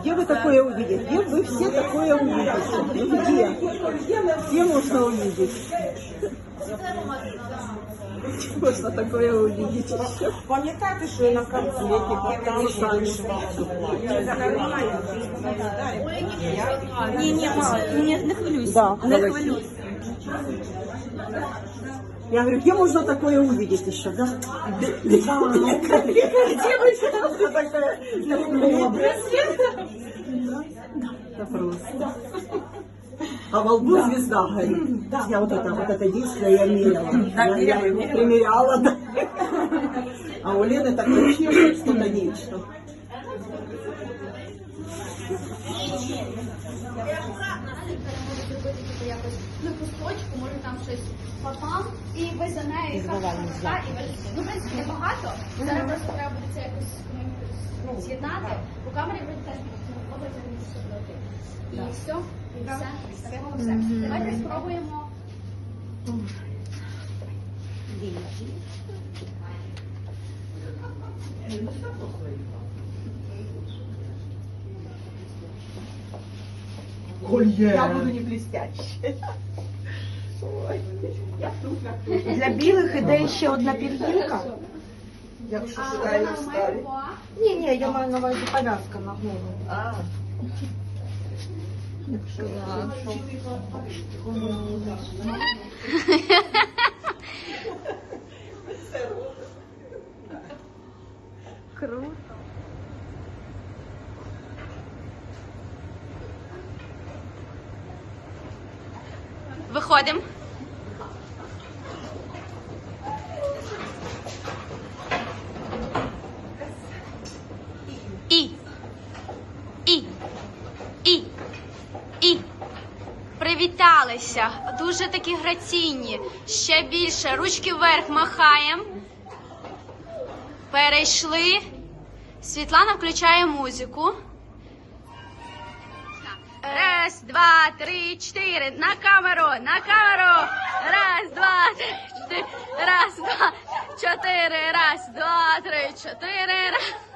Где вы такое увидите? Где вы все такое увидите? Где? Где можно увидеть? Где можно такое увидеть еще? Пам'ятаєте, що я на концерті показала? Ні, ні, мало, не, не хвилюйся. Да, не давайте. хвилюйся. Я говорю, где можно такое увидеть еще? Да? Где вы что такое? А во лбу звезда горит. Я вот это, вот это единственное я мерила. Я, его примеряла. да. А у Лены так вообще что-то нечто. Якось ну кусточку, може там щось папам, і ви за нею і хата, і ви ну в принципі небагато. Зараз просто треба буде це якось ну, з'єднати. У камері ви теж спробуйте між собою. І все, і все, і все. Давайте спробуємо. Я буду не блестящей. Для білих іде ще одна пір'їнка. Якщо А шукаю вона має ставить. два. Ні, ні, я маю на увазі пов'язка на голову. А, Виходимо. І. І. І. І. Привіталися. Дуже такі граційні. Ще більше. Ручки вверх махаємо. Перейшли. Світлана включає музику. Раз, два, три, чотири. На камеру, на камеру. Раз, два, три, чотири. Раз, два, чотири. Раз, два, три, чотири. Раз.